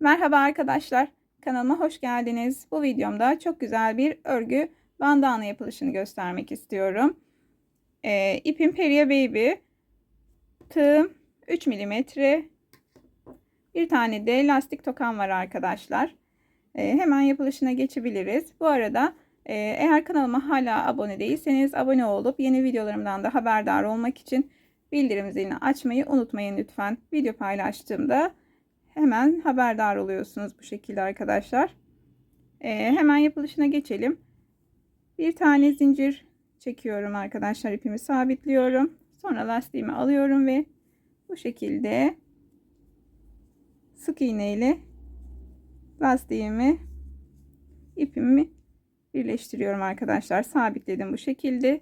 Merhaba arkadaşlar. Kanalıma hoş geldiniz. Bu videomda çok güzel bir örgü bandana yapılışını göstermek istiyorum. Ee, ipim Peria Baby. Tığım 3 mm. Bir tane de lastik tokam var arkadaşlar. Ee, hemen yapılışına geçebiliriz. Bu arada e, eğer kanalıma hala abone değilseniz abone olup yeni videolarımdan da haberdar olmak için bildirim zilini açmayı unutmayın lütfen. Video paylaştığımda hemen haberdar oluyorsunuz bu şekilde arkadaşlar. Ee, hemen yapılışına geçelim. Bir tane zincir çekiyorum arkadaşlar. ipimi sabitliyorum. Sonra lastiğimi alıyorum ve bu şekilde sık iğne ile lastiğimi ipimi birleştiriyorum arkadaşlar. Sabitledim bu şekilde.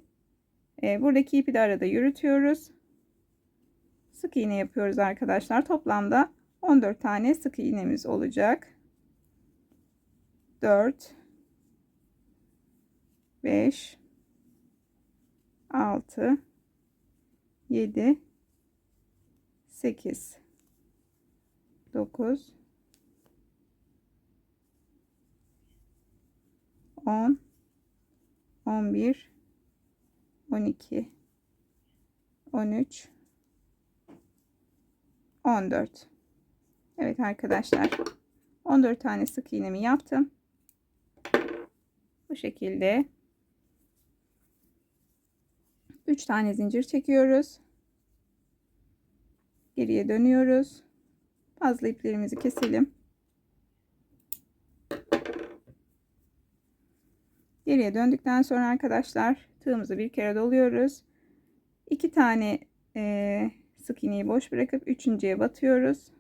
Ee, buradaki ipi de arada yürütüyoruz. Sık iğne yapıyoruz arkadaşlar. Toplamda 14 tane sık iğnemiz olacak. 4 5 6 7 8 9 10 11 12 13 14 Evet arkadaşlar. 14 tane sık iğnemi yaptım. Bu şekilde. 3 tane zincir çekiyoruz. Geriye dönüyoruz. Fazla iplerimizi keselim. Geriye döndükten sonra arkadaşlar tığımızı bir kere doluyoruz. 2 tane e, sık iğneyi boş bırakıp üçüncüye batıyoruz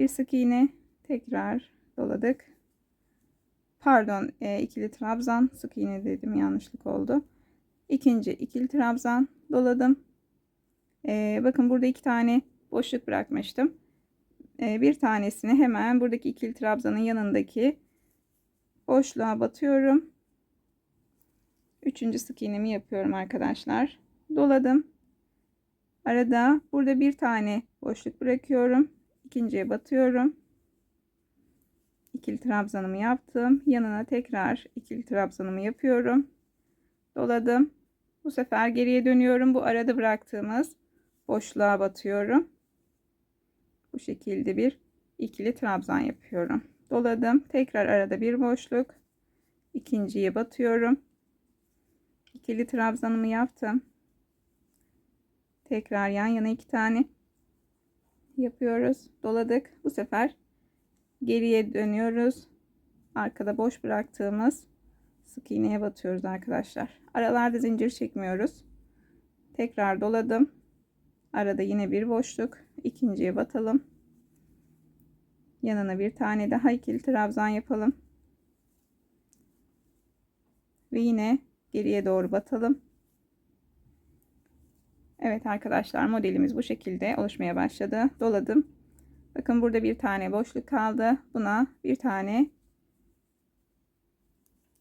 bir sık iğne tekrar doladık. Pardon e, ikili trabzan sık iğne dedim yanlışlık oldu. İkinci ikili trabzan doladım. E, bakın burada iki tane boşluk bırakmıştım. E, bir tanesini hemen buradaki ikili trabzanın yanındaki boşluğa batıyorum. Üçüncü sık iğnemi yapıyorum arkadaşlar. Doladım. Arada burada bir tane boşluk bırakıyorum ikinciye batıyorum. İkili trabzanımı yaptım. Yanına tekrar ikili trabzanımı yapıyorum. Doladım. Bu sefer geriye dönüyorum. Bu arada bıraktığımız boşluğa batıyorum. Bu şekilde bir ikili trabzan yapıyorum. Doladım. Tekrar arada bir boşluk. İkinciye batıyorum. İkili trabzanımı yaptım. Tekrar yan yana iki tane yapıyoruz. Doladık. Bu sefer geriye dönüyoruz. Arkada boş bıraktığımız sık iğneye batıyoruz arkadaşlar. Aralarda zincir çekmiyoruz. Tekrar doladım. Arada yine bir boşluk. ikinciye batalım. Yanına bir tane daha ikili trabzan yapalım. Ve yine geriye doğru batalım. Evet arkadaşlar modelimiz bu şekilde oluşmaya başladı. Doladım. Bakın burada bir tane boşluk kaldı. Buna bir tane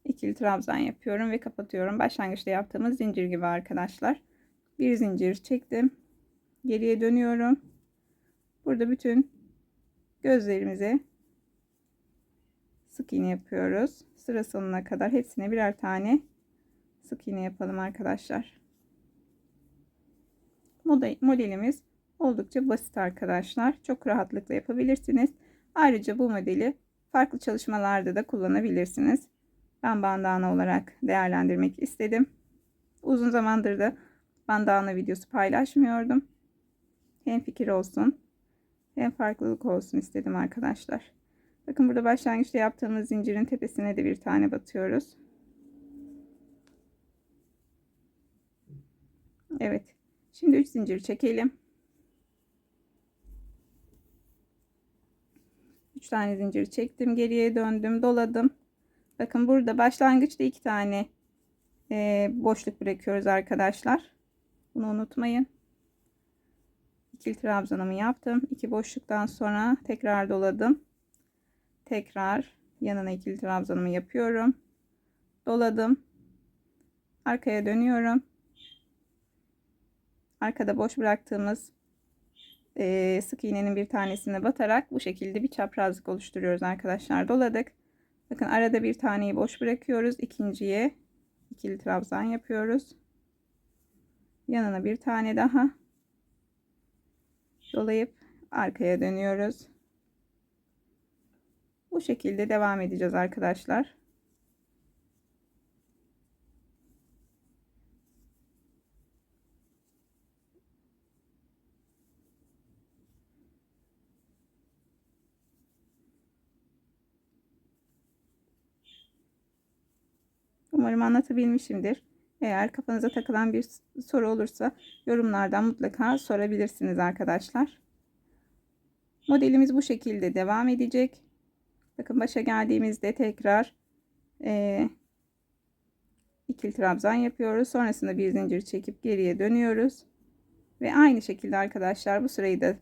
ikili trabzan yapıyorum ve kapatıyorum. Başlangıçta yaptığımız zincir gibi arkadaşlar. Bir zincir çektim. Geriye dönüyorum. Burada bütün gözlerimize sık iğne yapıyoruz. Sıra sonuna kadar hepsine birer tane sık iğne yapalım arkadaşlar modelimiz oldukça basit arkadaşlar. Çok rahatlıkla yapabilirsiniz. Ayrıca bu modeli farklı çalışmalarda da kullanabilirsiniz. Ben bandana olarak değerlendirmek istedim. Uzun zamandır da bandana videosu paylaşmıyordum. Hem fikir olsun hem farklılık olsun istedim arkadaşlar. Bakın burada başlangıçta yaptığımız zincirin tepesine de bir tane batıyoruz. Evet. Şimdi 3 zincir çekelim. 3 tane zincir çektim. Geriye döndüm. Doladım. Bakın burada başlangıçta 2 tane e, boşluk bırakıyoruz arkadaşlar. Bunu unutmayın. İkili trabzanımı yaptım. 2 boşluktan sonra tekrar doladım. Tekrar yanına ikili trabzanımı yapıyorum. Doladım. Arkaya dönüyorum arkada boş bıraktığımız e, sık iğnenin bir tanesine batarak bu şekilde bir çaprazlık oluşturuyoruz arkadaşlar. Doladık. Bakın arada bir taneyi boş bırakıyoruz. İkinciye ikili trabzan yapıyoruz. Yanına bir tane daha dolayıp arkaya dönüyoruz. Bu şekilde devam edeceğiz arkadaşlar. Umarım anlatabilmişimdir. Eğer kafanıza takılan bir soru olursa yorumlardan mutlaka sorabilirsiniz arkadaşlar. Modelimiz bu şekilde devam edecek. Bakın başa geldiğimizde tekrar e, ikili trabzan yapıyoruz. Sonrasında bir zincir çekip geriye dönüyoruz. Ve aynı şekilde arkadaşlar bu sırayı da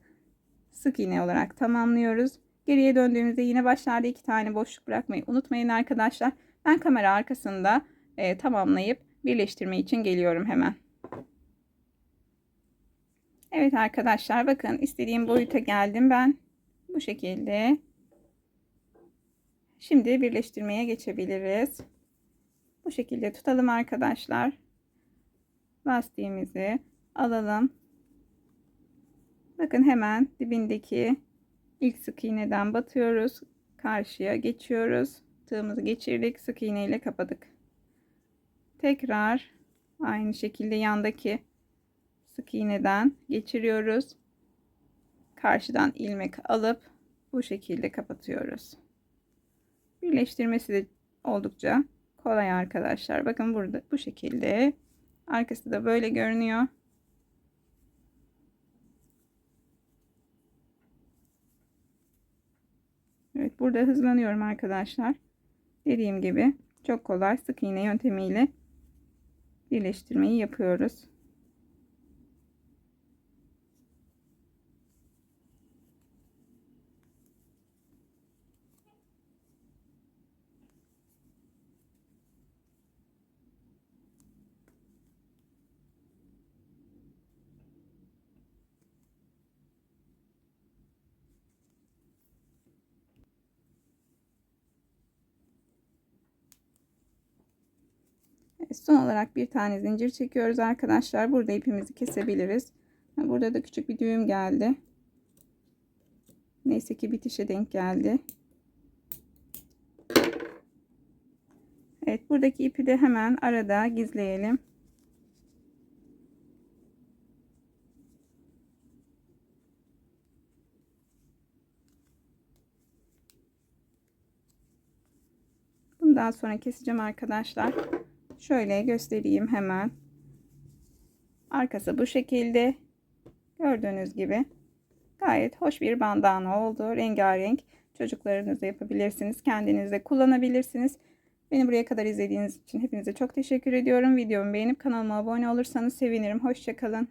sık iğne olarak tamamlıyoruz. Geriye döndüğümüzde yine başlarda iki tane boşluk bırakmayı unutmayın arkadaşlar. Ben kamera arkasında e, tamamlayıp birleştirme için geliyorum hemen. Evet arkadaşlar bakın istediğim boyuta geldim ben. Bu şekilde. Şimdi birleştirmeye geçebiliriz. Bu şekilde tutalım arkadaşlar. Lastiğimizi alalım. Bakın hemen dibindeki ilk sık iğneden batıyoruz. Karşıya geçiyoruz. Tığımızı geçirdik. Sık iğne ile kapadık. Tekrar aynı şekilde yandaki sık iğneden geçiriyoruz. Karşıdan ilmek alıp bu şekilde kapatıyoruz. Birleştirmesi de oldukça kolay arkadaşlar. Bakın burada bu şekilde. Arkası da böyle görünüyor. Evet burada hızlanıyorum arkadaşlar. Dediğim gibi çok kolay sık iğne yöntemiyle birleştirmeyi yapıyoruz. Son olarak bir tane zincir çekiyoruz arkadaşlar. Burada ipimizi kesebiliriz. Burada da küçük bir düğüm geldi. Neyse ki bitişe denk geldi. Evet buradaki ipi de hemen arada gizleyelim. Bundan sonra keseceğim arkadaşlar. Şöyle göstereyim hemen. Arkası bu şekilde. Gördüğünüz gibi gayet hoş bir bandana oldu. Rengarenk çocuklarınızla yapabilirsiniz. Kendiniz de kullanabilirsiniz. Beni buraya kadar izlediğiniz için hepinize çok teşekkür ediyorum. Videomu beğenip kanalıma abone olursanız sevinirim. Hoşçakalın.